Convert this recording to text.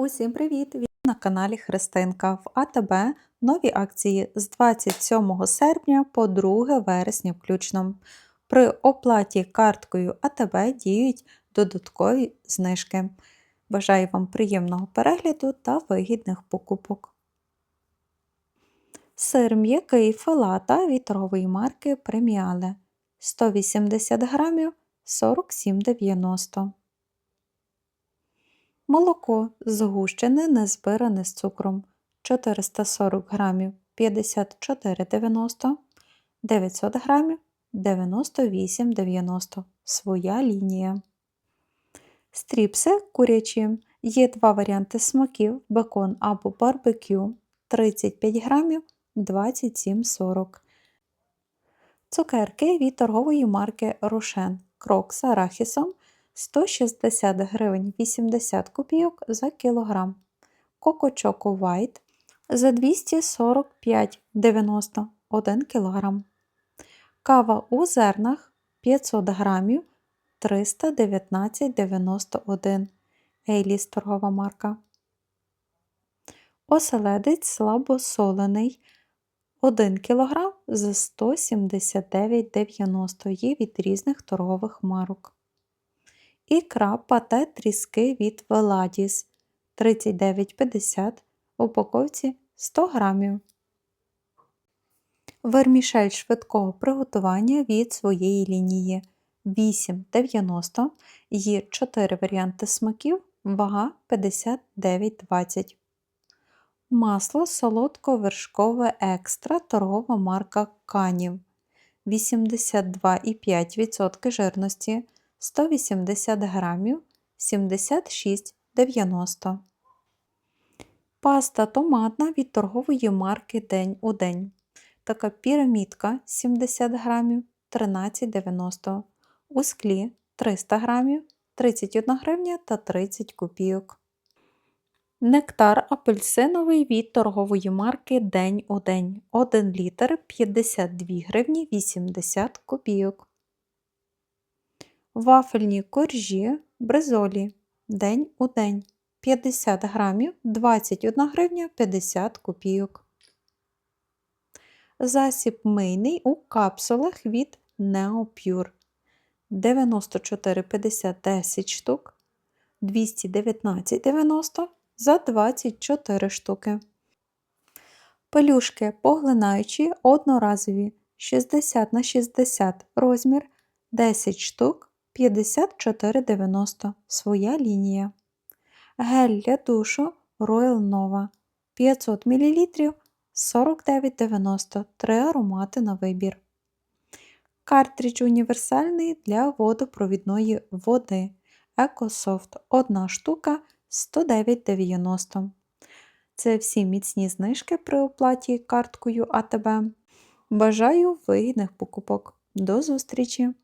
Усім привіт! Ви на каналі Христинка. В АТБ нові акції з 27 серпня по 2 вересня включно. При оплаті карткою АТБ діють додаткові знижки. Бажаю вам приємного перегляду та вигідних покупок. Сир м'який филата від торгової марки Преміале 180 грамів 47,90 Молоко згущене, не збиране з цукром. 440 грамів 54,90 900 грамів 98,90 Своя лінія. Стріпси курячі. Є два варіанти смаків: бекон або барбекю. 35 грамів 27,40 Цукерки від торгової марки Рошен. Крок з арахісом 160 гривень 80 копійок за кілограм. Коко Чоко за 245,90 1 кілограм. Кава у зернах 500 грамів 319,91 Ейліс торгова марка. Оселедець слабосолений 1 кг за 179,90 є від різних торгових марок. Ікра пате тріски від Веладіс 39,50 упаковці 100 грамів. Вермішель швидкого приготування від своєї лінії. 8,90 є 4 варіанти смаків, вага 59,20. Масло солодко-вершкове екстра. Торгова марка Канів. 82,5% жирності 180 грамів 76,90. Паста томатна від торгової марки День у день. Така пірамідка 70 грамів 13,90. У склі 300 грамів 31 гривня та 30 копійок. Нектар апельсиновий від торгової марки День у день. 1 літр 52 гривні 80 копійок. Вафельні коржі бризолі. День у день. 50 грамів 21 гривня 50 копійок. Засіб мийний у капсулах від Neopure. 94,50 10 штук. 219,90 за 24 штуки. Пелюшки поглинаючі одноразові. 60 на 60 розмір. 10 штук 54,90 своя лінія. Гель для душу Royal Nova 500 мл 49,90 3 аромати на вибір. Картридж універсальний для водопровідної води EcoSoft 1 штука 109,90. Це всі міцні знижки при оплаті карткою АТБ. Бажаю вигідних покупок. До зустрічі!